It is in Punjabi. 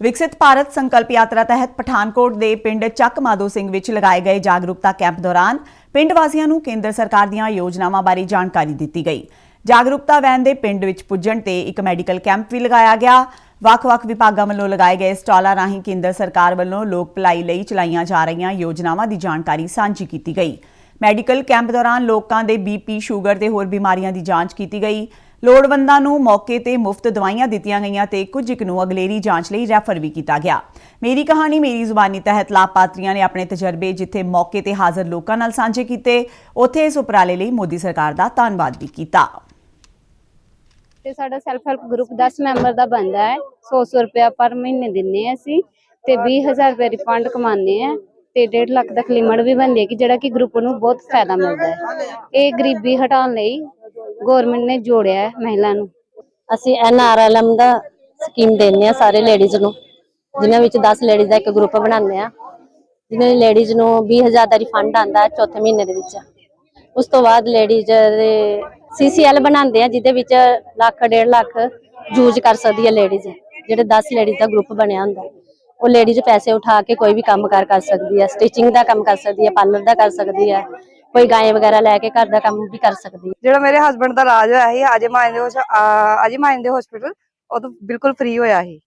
ਵਿਕਸਿਤ ਭਾਰਤ ਸੰਕਲਪ ਯਾਤਰਾ ਤਹਿਤ ਪਠਾਨਕੋਟ ਦੇ ਪਿੰਡ ਚੱਕ ਮਾਧੋ ਸਿੰਘ ਵਿੱਚ ਲਗਾਏ ਗਏ ਜਾਗਰੂਕਤਾ ਕੈਂਪ ਦੌਰਾਨ ਪਿੰਡ ਵਾਸੀਆਂ ਨੂੰ ਕੇਂਦਰ ਸਰਕਾਰ ਦੀਆਂ ਯੋਜਨਾਵਾਂ ਬਾਰੇ ਜਾਣਕਾਰੀ ਦਿੱਤੀ ਗਈ। ਜਾਗਰੂਕਤਾ ਵੈਨ ਦੇ ਪਿੰਡ ਵਿੱਚ ਪੁੱਜਣ ਤੇ ਇੱਕ ਮੈਡੀਕਲ ਕੈਂਪ ਵੀ ਲਗਾਇਆ ਗਿਆ। ਵੱਖ-ਵੱਖ ਵਿਭਾਗਾਂ ਵੱਲੋਂ ਲਗਾਏ ਗਏ ਸਟਾਲਾਂ ਰਾਹੀਂ ਕੇਂਦਰ ਸਰਕਾਰ ਵੱਲੋਂ ਲੋਕ ਭਲਾਈ ਲਈ ਚਲਾਈਆਂ ਜਾ ਰਹੀਆਂ ਯੋਜਨਾਵਾਂ ਦੀ ਜਾਣਕਾਰੀ ਸਾਂਝੀ ਕੀਤੀ ਗਈ। ਮੈਡੀਕਲ ਕੈਂਪ ਦੌਰਾਨ ਲੋਕਾਂ ਦੇ ਬੀਪੀ ਸ਼ੂਗਰ ਤੇ ਹੋਰ ਬਿਮਾਰੀਆਂ ਦੀ ਜਾਂਚ ਕੀਤੀ ਗਈ। ਲੋੜਵੰਦਾਂ ਨੂੰ ਮੌਕੇ ਤੇ ਮੁਫਤ ਦਵਾਈਆਂ ਦਿੱਤੀਆਂ ਗਈਆਂ ਤੇ ਕੁਝ ਇੱਕ ਨੂੰ ਅਗਲੇਰੀ ਜਾਂਚ ਲਈ ਰੈਫਰ ਵੀ ਕੀਤਾ ਗਿਆ। ਮੇਰੀ ਕਹਾਣੀ, ਮੇਰੀ ਜ਼ੁਬਾਨੀ ਤਹਿਤ ਲਾਭਪਾਤਰੀਆਂ ਨੇ ਆਪਣੇ ਤਜਰਬੇ ਜਿੱਥੇ ਮੌਕੇ ਤੇ ਹਾਜ਼ਰ ਲੋਕਾਂ ਨਾਲ ਸਾਂਝੇ ਕੀਤੇ, ਉੱਥੇ ਇਸ ਉਪਰਾਲੇ ਲਈ ਮੋਦੀ ਸਰਕਾਰ ਦਾ ਧੰਨਵਾਦ ਵੀ ਕੀਤਾ। ਤੇ ਸਾਡਾ ਸੈਲਫ ਹੈਲਪ ਗਰੁੱਪ 10 ਮੈਂਬਰ ਦਾ ਬਣਦਾ ਹੈ। 100 ਰੁਪਇਆ ਪਰ ਮਹੀਨੇ ਦਿੰਨੇ ਆ ਅਸੀਂ ਤੇ 20000 ਰੁਪਏ ਰਿਫੰਡ ਕਮਾਉਂਦੇ ਆ ਤੇ 1.5 ਲੱਖ ਦਾ ਲਿਮਟ ਵੀ ਬਣਦੀ ਹੈ ਕਿ ਜਿਹੜਾ ਕਿ ਗਰੁੱਪ ਨੂੰ ਬਹੁਤ ਫਾਇਦਾ ਮਿਲਦਾ ਹੈ। ਇਹ ਗਰੀਬੀ ਹਟਾਉਣ ਲਈ ਗਵਰਨਮੈਂਟ ਨੇ ਜੋੜਿਆ ਹੈ ਮਹਿਲਾ ਨੂੰ। ਅਸੀਂ ਐਨਆਰਐਲਐਮ ਦਾ ਸਕੀਮ ਦਿੰਦੇ ਆ ਸਾਰੇ ਲੇਡੀਜ਼ ਨੂੰ। ਜਿਨ੍ਹਾਂ ਵਿੱਚ 10 ਲੇਡੀਜ਼ ਦਾ ਇੱਕ ਗਰੁੱਪ ਬਣਾਉਂਦੇ ਆ ਜਿਨ੍ਹਾਂ ਲੇਡੀਜ਼ ਨੂੰ 20000 ਦਾ ਰਿਫੰਡ ਆਂਦਾ ਚੌਥੇ ਮਹੀਨੇ ਦੇ ਵਿੱਚ। ਉਸ ਤੋਂ ਬਾਅਦ ਲੇਡੀਜ਼ ਦੇ ਸੀਸੀਐਲ ਬਣਾਉਂਦੇ ਆ ਜਿਹਦੇ ਵਿੱਚ ਲੱਖ, ਡੇਢ ਲੱਖ ਯੂਜ਼ ਕਰ ਸਕਦੀ ਹੈ ਲੇਡੀਜ਼। ਜਿਹੜੇ 10 ਲੇਡੀਜ਼ ਦਾ ਗਰੁੱਪ ਬਣਿਆ ਹੁੰਦਾ ਉਹ ਲੇਡੀਜ਼ ਪੈਸੇ ਉਠਾ ਕੇ ਕੋਈ ਵੀ ਕੰਮ ਕਾਰ ਕਰ ਸਕਦੀ ਹੈ। ਸਟਿਚਿੰਗ ਦਾ ਕੰਮ ਕਰ ਸਕਦੀ ਹੈ, ਪਾਰਲਰ ਦਾ ਕਰ ਸਕਦੀ ਹੈ। ਕੋਈ ਗਾਏ ਵਗੈਰਾ ਲੈ ਕੇ ਘਰ ਦਾ ਕੰਮ ਵੀ ਕਰ ਸਕਦੀ ਜਿਹੜਾ ਮੇਰੇ ਹਸਬੰਡ ਦਾ ਇਲਾਜ ਹੋਇਆ ਸੀ ਅਜੇ ਮਾਇਨ ਦੇ ਮਾਇਨ ਦੇ ਹਸਪੀਟਲ ਉਹ ਤਾਂ ਬਿਲਕੁਲ ਫ੍ਰੀ ਹੋਇਆ ਸੀ।